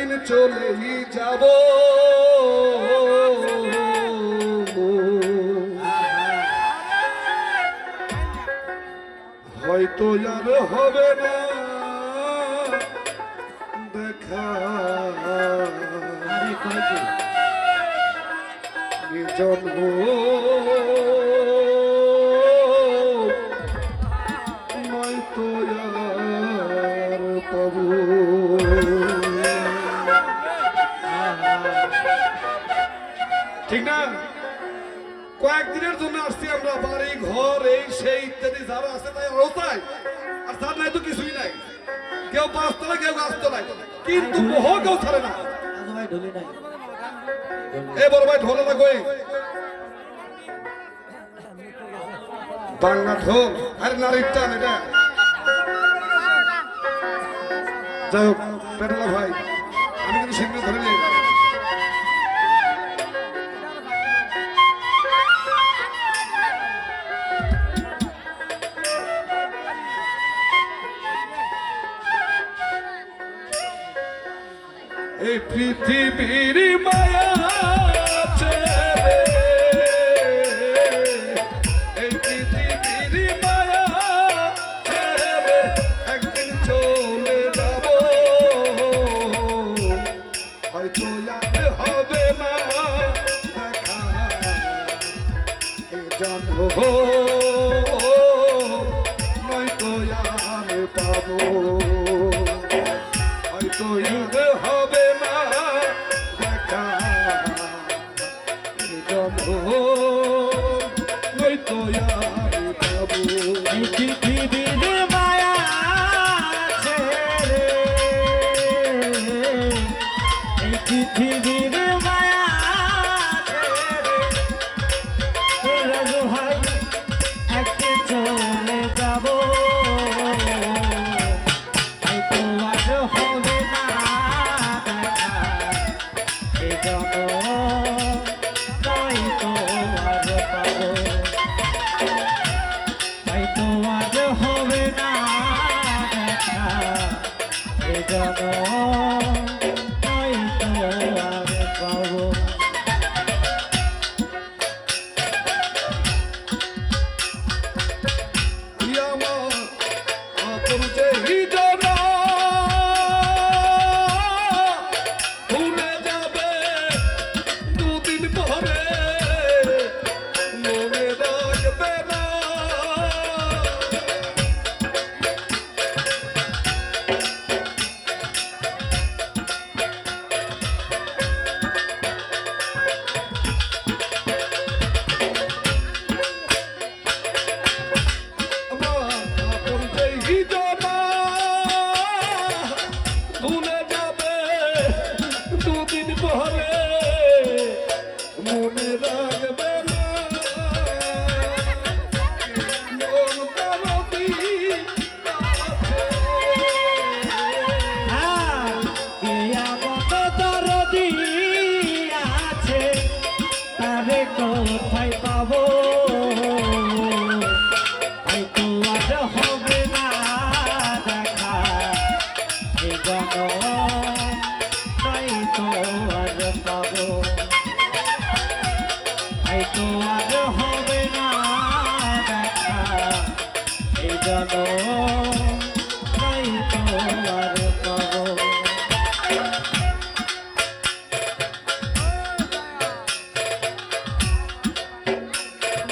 একদিন চলেই যাব। হয়তো আর হবে না। দেখা? জন্ম নয়তো আর পাবো। কয়েকদিনের জন্য আসছি আমরা বাড়ি, ঘর, এই সেই ইত্যাদি যারা আছে তাই তাই আর তার নাই তো কিছুই নাই। কেউ পাঁচতলা কেউ গাছতলায় কিন্তু মোহ কেউ ছাড়ে না। যাই হোক, পেটলা ভাই। হয়তো আর হবে এ জন্ম জন্ম নয়তো Baba.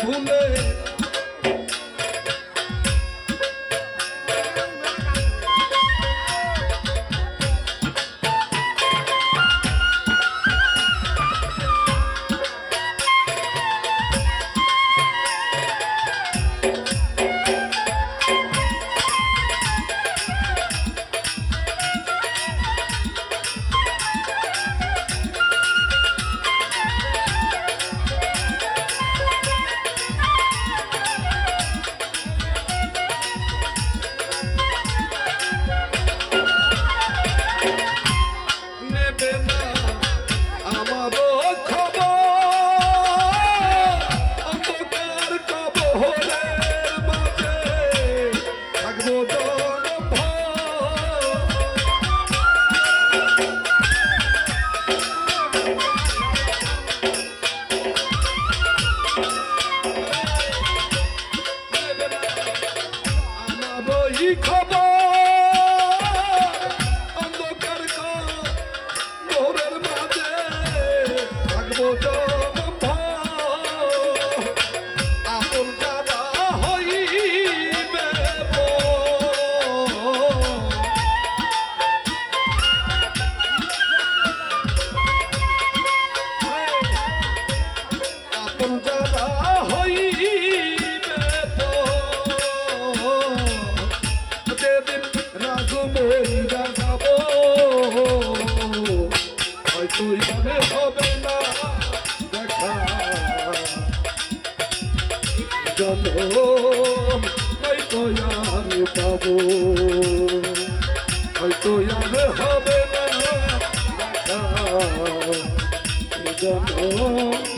ভুলে খবর যেদিন রাজু মহিলা যাব, হয়তো এভাবে হবে না, দেখা। জনম হয়তো আর পাবো, হয়তো আর হবে না, দেখা। জনম